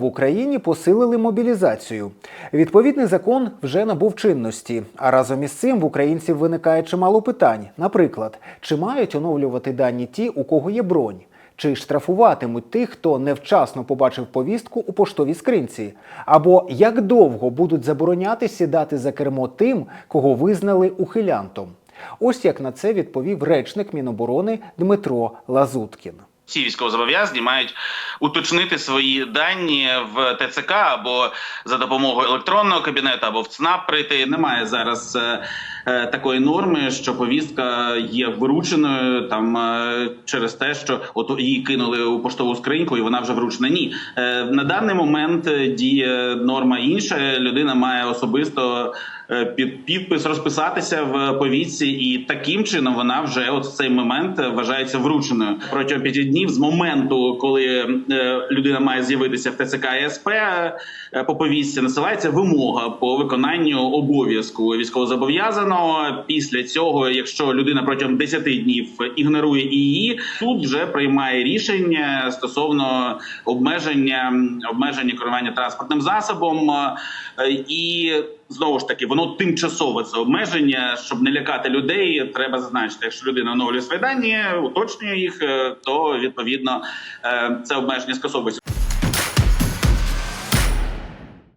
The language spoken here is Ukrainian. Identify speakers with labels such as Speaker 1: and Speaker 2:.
Speaker 1: В Україні посилили мобілізацію. Відповідний закон вже набув чинності. А разом із цим в українців виникає чимало питань. Наприклад, чи мають оновлювати дані ті, у кого є бронь? Чи штрафуватимуть тих, хто невчасно побачив повістку у поштовій скринці? Або як довго будуть забороняти сідати за кермо тим, кого визнали ухилянтом? Ось як на це відповів речник Міноборони Дмитро Лазуткін.
Speaker 2: Всі військовозобов'язані мають уточнити свої дані в ТЦК або за допомогою електронного кабінету, або в ЦНАП прийти. Немає зараз е, е, такої норми, що повістка є врученою там е, через те, що от її кинули у поштову скриньку, і вона вже вручена. Ні, е, на даний момент е, діє норма інша. Людина має особисто. е, Під підпис розписатися в повістці, і таким чином вона вже от в цей момент вважається врученою протягом п'яти днів з моменту, коли е, людина має з'явитися в ТЦК і СП е, по повістці, насилається вимога по виконанню обов'язку військовозобов'язаного. Після цього, якщо людина протягом 10 днів ігнорує її, суд вже приймає рішення стосовно обмеження обмеження керування транспортним засобом е, і. Знову ж таки, воно тимчасове це обмеження, щоб не лякати людей. Треба зазначити, якщо людина оновлює свої дані, уточнює їх, то відповідно е, це обмеження скасовується.